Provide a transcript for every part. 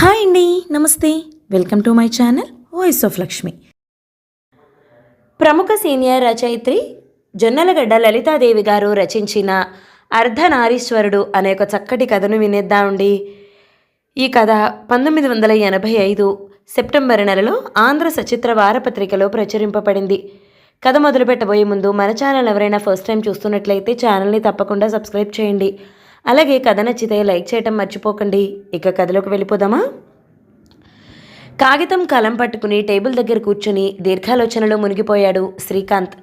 Hi అండి నమస్తే. Welcome to my channel voice of Lakshmi. ప్రముఖ సీనియర్ రచయిత్రి జొన్నలగడ్డ లలితాదేవి గారు రచించిన అర్ధనారీశ్వరుడు అనే ఒక చక్కటి కథను వినేద్దామండి ఈ కథ పంతొమ్మిది వందల ఎనభై ఐదు సెప్టెంబర్ నెలలో ఆంధ్ర సచిత్ర వారపత్రికలో ప్రచురింపబడింది. కథ మొదలుపెట్టబోయే ముందు మన ఛానల్ ఎవరైనా ఫస్ట్ టైం చూస్తున్నట్లయితే ఛానల్ని తప్పకుండా సబ్స్క్రైబ్ చేయండి. అలాగే కథ నచ్చితే లైక్ చేయటం మర్చిపోకండి. ఇక కథలోకి వెళ్ళిపోదామా? కాగితం కలం పట్టుకుని టేబుల్ దగ్గర కూర్చుని దీర్ఘాలోచనలో మునిగిపోయాడు శ్రీకాంత్.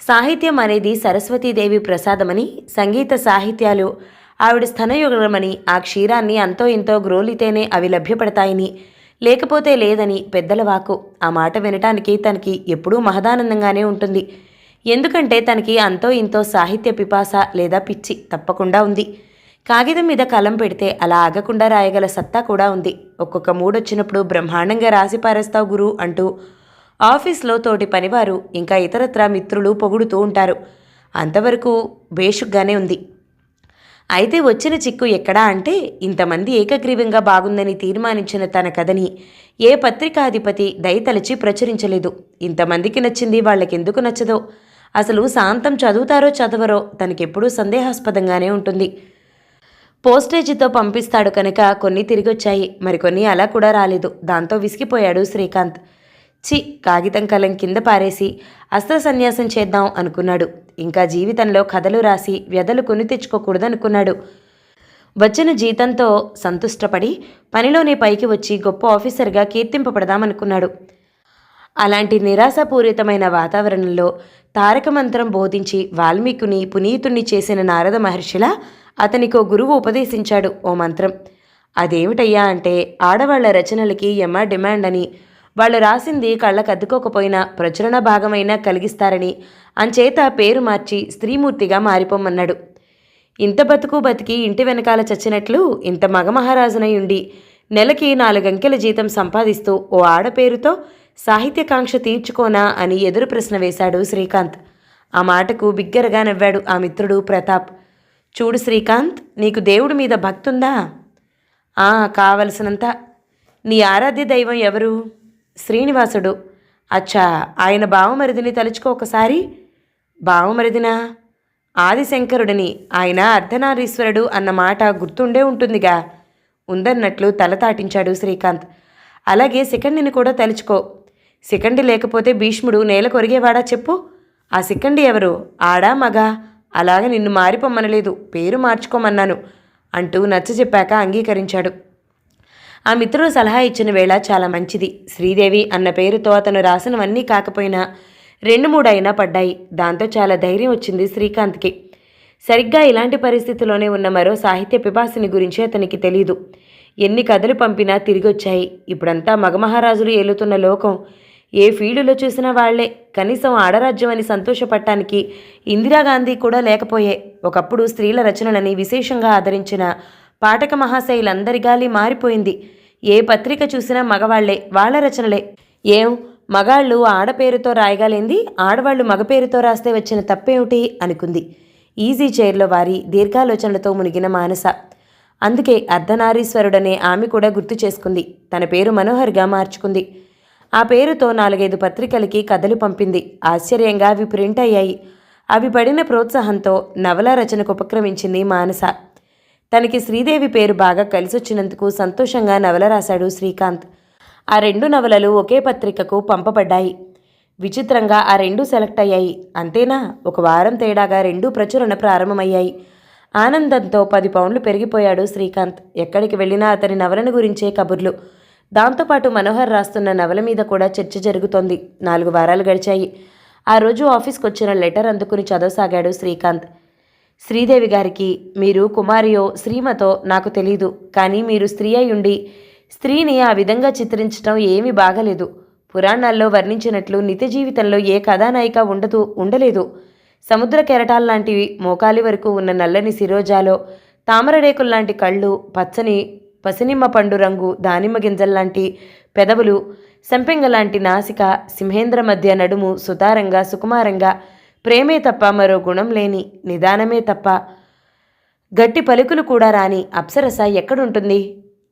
సాహిత్యం అనేది సరస్వతీదేవి ప్రసాదమని సంగీత సాహిత్యాలు ఆవిడ స్థనయుగమని ఆ క్షీరాన్ని అంతో ఇంతో గ్రోలితేనే అవి లభ్యపడతాయని లేకపోతే లేదని పెద్దల వాకు. ఆ మాట వినటానికి తనకి ఎప్పుడూ మహదానందంగానే ఉంటుంది. ఎందుకంటే తనకి అంతో ఇంతో సాహిత్య పిపాస లేదా పిచ్చి తప్పకుండా ఉంది. కాగితం మీద కలం పెడితే అలా ఆగకుండా రాయగల సత్తా కూడా ఉంది. ఒక్కొక్క మూడొచ్చినప్పుడు బ్రహ్మాండంగా రాసి పారేస్తావు గురు అంటూ ఆఫీస్లో తోటి పనివారు ఇంకా ఇతరత్ర మిత్రులు పొగుడుతూ ఉంటారు. అంతవరకు బేషుగ్గానే ఉంది. అయితే వచ్చిన చిక్కు ఎక్కడా అంటే ఇంతమంది ఏకగ్రీవంగా బాగుందని తీర్మానించిన తన కథని ఏ పత్రికాధిపతి దయతలిచి ప్రచురించలేదు. ఇంతమందికి నచ్చింది వాళ్ళకెందుకు నచ్చదో అసలు శాంతం చదువుతారో చదవరో తనకెప్పుడూ సందేహాస్పదంగానే ఉంటుంది. పోస్టేజీతో పంపిస్తాడు కనుక కొన్ని తిరిగొచ్చాయి. మరికొన్ని అలా కూడా రాలేదు. దాంతో విసిగిపోయాడు శ్రీకాంత్. చి కాగితం కలం కింద పారేసి అస్త్ర సన్యాసం చేద్దాం అనుకున్నాడు. ఇంకా జీవితంలో కథలు రాసి వ్యధలు కొని తెచ్చుకోకూడదనుకున్నాడు. వచ్చిన జీతంతో సంతుష్టపడి పనిలోనే పైకి వచ్చి గొప్ప ఆఫీసర్గా కీర్తింపబడదామనుకున్నాడు. అలాంటి నిరాశాపూరితమైన వాతావరణంలో తారక మంత్రం బోధించి వాల్మీకుని పునీతుణ్ణి చేసిన నారద మహర్షిలా అతనికో గురువు ఉపదేశించాడు ఓ మంత్రం. అదేమిటయ్యా అంటే ఆడవాళ్ళ రచనలకి యమ డిమాండ్ అని వాళ్ళు రాసింది కళ్ళకద్దుకోకపోయినా ప్రచురణ భాగమైనా కలిగిస్తారని అంచేత పేరు మార్చి స్త్రీమూర్తిగా మారిపోమన్నాడు ఇంత బతుకు బతికి ఇంటి వెనకాల చచ్చినట్లు ఇంత మగమహారాజునై ఉండి నెలకి నాలుగంకెల జీతం సంపాదిస్తూ ఓ ఆడపేరుతో సాహిత్యకాంక్ష తీర్చుకోనా అని ఎదురు ప్రశ్న వేశాడు శ్రీకాంత్. ఆ మాటకు బిగ్గరగా నవ్వాడు ఆ మిత్రుడు ప్రతాప్. చూడు శ్రీకాంత్ నీకు దేవుడి మీద భక్తుందా? ఆ కావలసినంత. నీ ఆరాధ్య దైవం ఎవరు? శ్రీనివాసుడు. అచ్చా ఆయన బావమరిదిని తలుచుకో ఒకసారి. బావమరిదినా? ఆదిశంకరుడిని. ఆయన అర్ధనారీశ్వరుడు అన్న మాట గుర్తుండే ఉంటుందిగా. ఉందన్నట్లు తల తాటించాడు శ్రీకాంత్. అలాగే శిఖండిని కూడా తలుచుకో. శిఖండి లేకపోతే భీష్ముడు నేల కొరిగేవాడా చెప్పు? ఆ శిఖండి ఎవరు? ఆడా మగా? అలాగే నిన్ను మారిపోమ్మనలేదు పేరు మార్చుకోమన్నాను అంటూ నచ్చ చెప్పాక అంగీకరించాడు. ఆ మిత్రుడు సలహా ఇచ్చిన వేళ చాలా మంచిది. శ్రీదేవి అన్న పేరుతో అతను రాసినవన్నీ కాకపోయినా రెండు మూడైనా పడ్డాయి. దాంతో చాలా ధైర్యం వచ్చింది శ్రీకాంత్కి. సరిగ్గా ఇలాంటి పరిస్థితిలోనే ఉన్న మరో సాహిత్య పిపాసిని గురించి అతనికి తెలీదు. ఎన్ని కథలు పంపినా తిరిగొచ్చాయి. ఇప్పుడంతా మగమహారాజులు ఏలుతున్న లోకం ఏ ఫీల్డులో చూసినా వాళ్ళే. కనీసం ఆడరాజ్యం అని సంతోషపడటానికి ఇందిరాగాంధీ కూడా లేకపోయే. ఒకప్పుడు స్త్రీల రచనలని విశేషంగా ఆదరించిన పాఠక మహాశైలందరి గాలి మారిపోయింది. ఏ పత్రిక చూసినా మగవాళ్ళే వాళ్ళ రచనలే. ఏం? మగాళ్ళు ఆడపేరుతో రాయగాలేంది? ఆడవాళ్ళు మగ పేరుతో రాస్తే వచ్చిన తప్పేమిటి? అనుకుంది. ఈజీ చైర్లో వారి దీర్ఘాలోచనలతో మునిగిన మానస. అందుకే అర్ధనారీశ్వరుడనే ఆమె కూడా గుర్తు చేసుకుంది. తన పేరు మనోహర్గా మార్చుకుంది. ఆ పేరుతో నాలుగైదు పత్రికలకి కథలు పంపింది. ఆశ్చర్యంగా అవి ప్రింట్ అయ్యాయి. అవి పడిన ప్రోత్సాహంతో నవల రచనకు ఉపక్రమించింది మానస. తనకి శ్రీదేవి పేరు బాగా కలిసొచ్చినందుకు సంతోషంగా నవల రాశాడు శ్రీకాంత్. ఆ రెండు నవలలు ఒకే పత్రికకు పంపబడ్డాయి. విచిత్రంగా ఆ రెండు సెలెక్ట్ అయ్యాయి. అంతేనా? ఒక వారం తేడాగా రెండు ప్రచురణ ప్రారంభమయ్యాయి. ఆనందంతో పది పౌండ్లు పెరిగిపోయాడు శ్రీకాంత్. ఎక్కడికి వెళ్ళినా అతని నవలను గురించే కబుర్లు. దాంతోపాటు మనోహర్ రాస్తున్న నవల మీద కూడా చర్చ జరుగుతోంది. నాలుగు వారాలు గడిచాయి. ఆ రోజు ఆఫీస్కి వచ్చిన లెటర్ అందుకుని చదవసాగాడు శ్రీకాంత్. శ్రీదేవి గారికి మీరు కుమారియో శ్రీమతో నాకు తెలీదు. కానీ మీరు స్త్రీ అయ్యుండి ఉండి స్త్రీని ఆ విధంగా చిత్రించడం ఏమీ బాగలేదు. పురాణాల్లో వర్ణించినట్లు నిత్య జీవితంలో ఏ కథానాయిక ఉండదు ఉండలేదు. సముద్ర కెరటాల్లాంటివి మోకాలి వరకు ఉన్న నల్లని శిరోజాలో తామరడేకుల్లాంటి కళ్ళు పచ్చని పసినిమ్మ పండు రంగు దానిమ్మ గింజల్లాంటి పెదవులు సంపెంగ లాంటి నాసిక సింహేంద్ర మధ్య నడుము సుతారంగా సుకుమారంగా ప్రేమే తప్ప మరో గుణం లేని నిదానమే తప్ప గట్టి పలుకులు కూడా రాని అప్సరస ఎక్కడుంటుంది?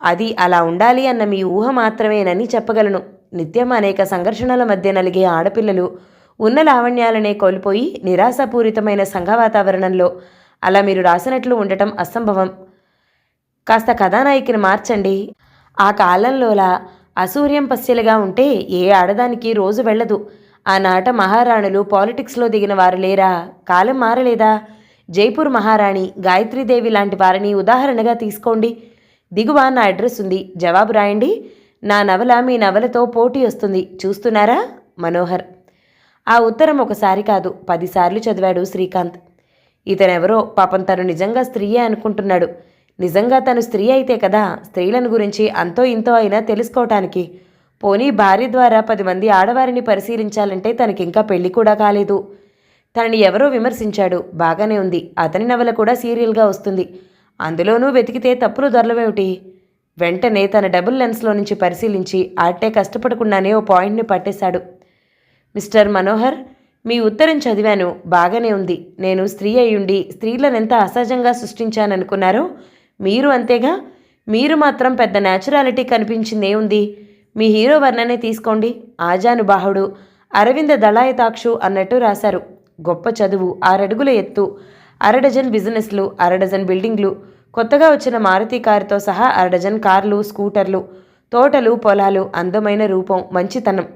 అది అలా ఉండాలి అన్న మీ ఊహ మాత్రమేనని చెప్పగలను. నిత్యం అనేక సంఘర్షణల మధ్య నలిగే ఆడపిల్లలు ఉన్న లావణ్యాలనే కోల్పోయి నిరాశాపూరితమైన సంఘ వాతావరణంలో అలా మీరు రాసినట్లు ఉండటం అసంభవం. కాస్త కథానాయికని మార్చండి. ఆ కాలంలోలా అసూర్యం పస్యలుగా ఉంటే ఏ ఆడదానికి రోజు వెళ్ళదు. ఆనాట మహారాణులు పాలిటిక్స్లో దిగిన వారు లేరా? కాలం మారలేదా? జైపూర్ మహారాణి గాయత్రీదేవి లాంటి వారిని ఉదాహరణగా తీసుకోండి. దిగువ నా అడ్రస్ ఉంది. జవాబు రాయండి. నా నవల మీ నవలతో పోటీ వస్తుంది. చూస్తున్నారా? మనోహర్. ఆ ఉత్తరం ఒకసారి కాదు. పదిసార్లు చదివాడు శ్రీకాంత్. ఇతనెవరో పాపం తను నిజంగా స్త్రీయే అనుకుంటున్నాడు. నిజంగా తను స్త్రీ అయితే కదా? స్త్రీలను గురించి అంతో ఇంతో అయినా తెలుసుకోవటానికి పోనీ భార్య ద్వారా పది మంది ఆడవారిని పరిశీలించాలంటే తనకింకా పెళ్ళి కూడా కాలేదు. తనని ఎవరో విమర్శించాడు. బాగానే ఉంది. అతని నవల కూడా సీరియల్గా వస్తుంది. అందులోనూ వెతికితే తప్పులు దొరలవేమిటి? వెంటనే తన డబుల్ లెన్స్లో నుంచి పరిశీలించి ఆటే కష్టపడకుండానే ఓ పాయింట్ని పట్టేశాడు. మిస్టర్ మనోహర్ మీ ఉత్తరం చదివాను. బాగానే ఉంది. నేను స్త్రీ అయ్యుండి స్త్రీలను ఎంత అసహజంగా సృష్టించాననుకున్నారో మీరు అంతేగా? మీరు మాత్రం పెద్ద న్యాచురాలిటీ కనిపించింది ఏముంది? మీ హీరో వర్ణనే తీసుకోండి. ఆజానుబాహుడు అరవింద దళాయతాక్షు అన్నట్టు రాశారు. గొప్ప చదువు ఆరడుగుల ఎత్తు అరడజన్ బిజినెస్లు అరడజన్ బిల్డింగ్లు కొత్తగా వచ్చిన మారుతి కారుతో సహా అరడజన్ కార్లు స్కూటర్లు తోటలు పొలాలు అందమైన రూపం మంచితనం.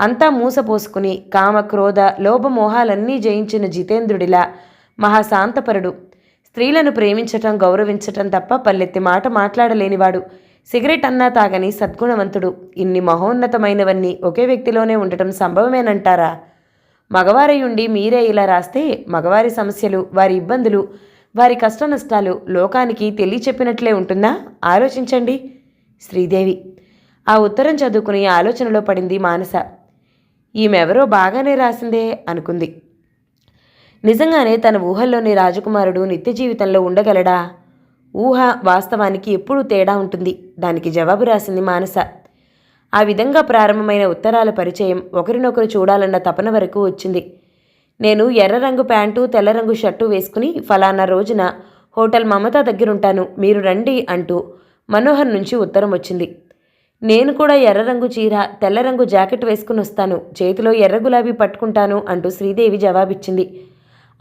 అంతా మూసపోసుకుని కామ క్రోధ లోభమోహాలన్నీ జయించిన జితేంద్రుడిలా మహాశాంతపరుడు. స్త్రీలను ప్రేమించటం గౌరవించటం తప్ప పల్లెత్తి మాట మాట్లాడలేనివాడు. సిగరెట్ అన్నా తాగని సద్గుణవంతుడు. ఇన్ని మహోన్నతమైనవన్నీ ఒకే వ్యక్తిలోనే ఉండటం సంభవమేనంటారా? మగవారై ఉండి మీరే ఇలా రాస్తే మగవారి సమస్యలు వారి ఇబ్బందులు వారి కష్ట నష్టాలు లోకానికి తెలియచెప్పినట్లే ఉంటుందా? ఆలోచించండి. శ్రీదేవి ఆ ఉత్తరం చదువుకుని ఆలోచనలో పడింది మానస. ఈమెవరో బాగానే రాసిందే అనుకుంది. నిజంగానే తన ఊహల్లోని రాజకుమారుడు నిత్య జీవితంలో ఉండగలడా? ఊహ వాస్తవానికి ఎప్పుడూ తేడా ఉంటుంది. దానికి జవాబు రాసింది మానస. ఆ విధంగా ప్రారంభమైన ఉత్తరాల పరిచయం ఒకరినొకరు చూడాలన్న తపన వరకు వచ్చింది. నేను ఎర్ర రంగు ప్యాంటు తెల్ల రంగు షర్టు వేసుకుని ఫలానా రోజున హోటల్ మమతా దగ్గరుంటాను. మీరు రండి అంటూ మనోహర్ నుంచి ఉత్తరం వచ్చింది. నేను కూడా ఎర్ర రంగు చీర తెల్ల రంగు జాకెట్ వేసుకుని వస్తాను చేతిలో ఎర్ర గులాబీ పట్టుకుంటాను అంటూ శ్రీదేవి జవాబిచ్చింది.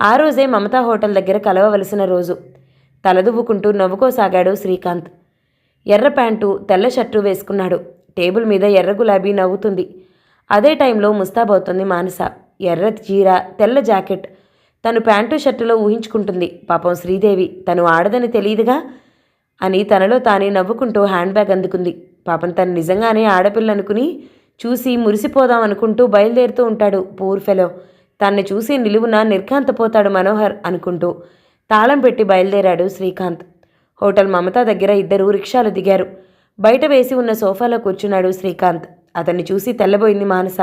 ఆ రోజే మమతా హోటల్ దగ్గర కలవవలసిన రోజు. తలదువ్వుకుంటూ నవ్వుకోసాగాడు శ్రీకాంత్. ఎర్ర ప్యాంటు తెల్ల షర్టు వేసుకున్నాడు. టేబుల్ మీద ఎర్ర గులాబీ నవ్వుతుంది. అదే టైంలో ముస్తాబవుతుంది మానస. ఎర్ర చీర తెల్ల జాకెట్. తను ప్యాంటు షర్టులో ఊహించుకుంటుంది. పాపం శ్రీదేవి తను ఆడదని తెలియదుగా? అని తనలో తానే నవ్వుకుంటూ హ్యాండ్ బ్యాగ్ అందుకుంది. పాపం తను నిజంగానే ఆడపిల్ల అనుకుని చూసి మురిసిపోదాం అనుకుంటూ బయలుదేరుతూ ఉంటాడు. Poor fellow. తన్ని చూసి నిలువున నిర్ఘాంతపోతాడు మనోహర్ అనుకుంటూ తాళం పెట్టి బయలుదేరాడు శ్రీకాంత్. హోటల్ మమతా దగ్గర ఇద్దరు రిక్షాలు దిగారు. బయట వేసి ఉన్న సోఫాలో కూర్చున్నాడు శ్రీకాంత్. అతన్ని చూసి తెల్లబోయింది మానస.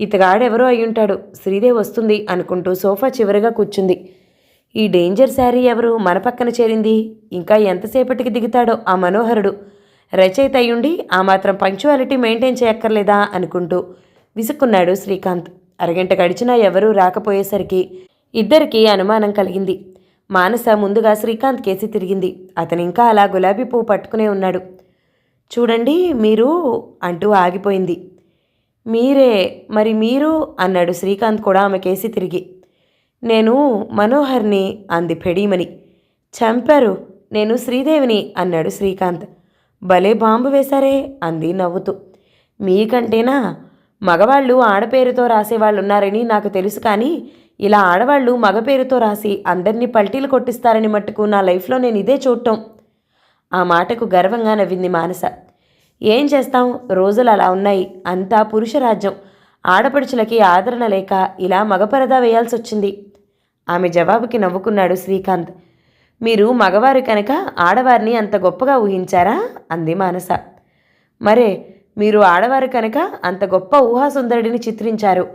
ఇతగాడెవరో అయ్యుంటాడు. శ్రీదేవి వస్తుంది అనుకుంటూ సోఫా చివరిగా కూర్చుంది. ఈ డేంజర్ శారీ ఎవరు? మన పక్కన చేరింది. ఇంకా ఎంతసేపటికి దిగుతాడో ఆ మనోహరుడు. రచయిత అయ్యుండి ఆ మాత్రం పంక్చువాలిటీ మెయింటైన్ చేయక్కర్లేదా అనుకుంటూ విసుక్కున్నాడు శ్రీకాంత్. అరగంట గడిచినా ఎవరూ రాకపోయేసరికి ఇద్దరికీ అనుమానం కలిగింది. మానస ముందుగా శ్రీకాంత్ కేసి తిరిగింది. అతను ఇంకా అలా గులాబీ పువ్వు పట్టుకునే ఉన్నాడు. చూడండి మీరు అంటూ ఆగిపోయింది. మీరే మరి మీరు అన్నాడు శ్రీకాంత్ కూడా ఆమె కేసి తిరిగి. నేను మనోహర్ని అంది ఫెడీమని చంపారు నేను శ్రీదేవిని అన్నాడు శ్రీకాంత్. భలే బాంబు వేశారే అంది నవ్వుతూ. మీకంటేనా? మగవాళ్ళు ఆడపేరుతో రాసేవాళ్ళు ఉన్నారని నాకు తెలుసు కానీ ఇలా ఆడవాళ్ళు మగ పేరుతో రాసి అందరినీ పల్టీలు కొట్టిస్తారని మట్టుకు నా లైఫ్లో నేను ఇదే చూడటం. ఆ మాటకు గర్వంగా నవ్వింది మానస. ఏం చేస్తాం? రోజులు అలా ఉన్నాయి. అంతా పురుష రాజ్యం. ఆడపడుచులకి ఆదరణ లేక ఇలా మగపరదా వేయాల్సి వచ్చింది. ఆమె జవాబుకి నవ్వుకున్నాడు శ్రీకాంత్. మీరు మగవారు కనుక ఆడవారిని అంత గొప్పగా ఊహించారా? అంది మానస. మరే మీరు ఆడవారు కనుక అంత గొప్ప ఊహాసుందరుడిని చిత్రించారు.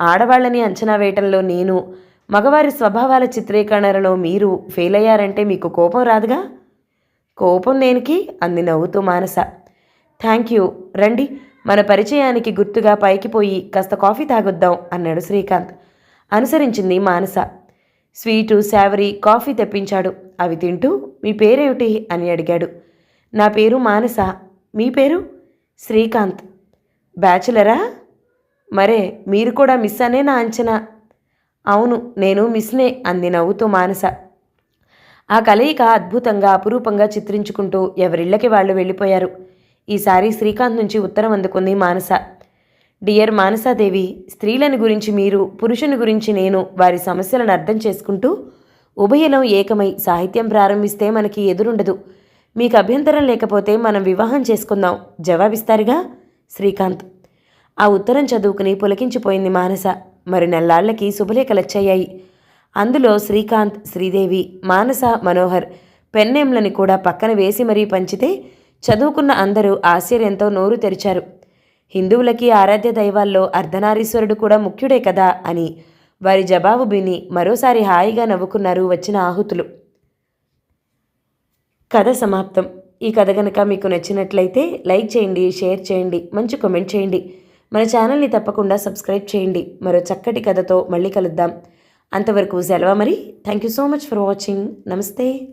ఆడవాళ్ళని అంచనా వేయటంలో నేను మగవారి స్వభావాల చిత్రీకరణలో మీరు ఫెయిల్ అయ్యారంటే మీకు కోపం రాదుగా? కోపం దేనికి అంది నవ్వుతూ మానస. Thank you. రండి మన పరిచయానికి గుర్తుగా పైకి పోయి కాస్త కాఫీ తాగొద్దాం అన్నాడు శ్రీకాంత్. అనుసరించింది మానస. స్వీటు శావరీ కాఫీ తెప్పించాడు. అవి తింటూ మీ పేరేమిటి? అని అడిగాడు. నా పేరు మానస. మీ పేరు? శ్రీకాంత్ బ్యాచులరా? మరే మీరు కూడా మిస్ అనే నా అంచనా. అవును నేను మిస్నే అంది నవ్వుతూ మానస. ఆ కలయిక అద్భుతంగా అపురూపంగా చిత్రించుకుంటూ ఎవరిళ్ళకి వాళ్ళు వెళ్ళిపోయారు. ఈసారి శ్రీకాంత్ నుంచి ఉత్తరం అందుకుంది మానస. డియర్ మానసాదేవి స్త్రీలను గురించి మీరు పురుషుని గురించి నేను వారి సమస్యలను అర్థం చేసుకుంటూ ఉభయలం ఏకమై సాహిత్యం ప్రారంభిస్తే మనకి ఎదురుండదు. మీకు అభ్యంతరం లేకపోతే మనం వివాహం చేసుకుందాం. జవాబిస్తారుగా? శ్రీకాంత్. ఆ ఉత్తరం చదువుకుని పులకించిపోయింది మానస. మరి నెల్లాళ్ళకి శుభలేఖలొచ్చాయి అందులో శ్రీకాంత్ శ్రీదేవి మానస మనోహర్ పెన్నేంలని కూడా పక్కన వేసి మరీ పంచితే చదువుకున్న అందరూ ఆశ్చర్యంతో నోరు తెరిచారు. హిందువులకి ఆరాధ్య దైవాల్లో అర్ధనారీశ్వరుడు కూడా ముఖ్యుడే కదా అని వారి జవాబు విని మరోసారి హాయిగా నవ్వుకున్నారు వచ్చిన ఆహుతులు. కథ సమాప్తం. ఈ కథ కనుక మీకు నచ్చినట్లయితే లైక్ చేయండి షేర్ చేయండి మంచి కామెంట్ చేయండి. మన ఛానల్ని తప్పకుండా సబ్స్క్రైబ్ చేయండి. మరో చక్కటి కథతో మళ్ళీ కలుద్దాం. అంతవరకు సెలవు మరి. Thank you so much for watching. నమస్తే.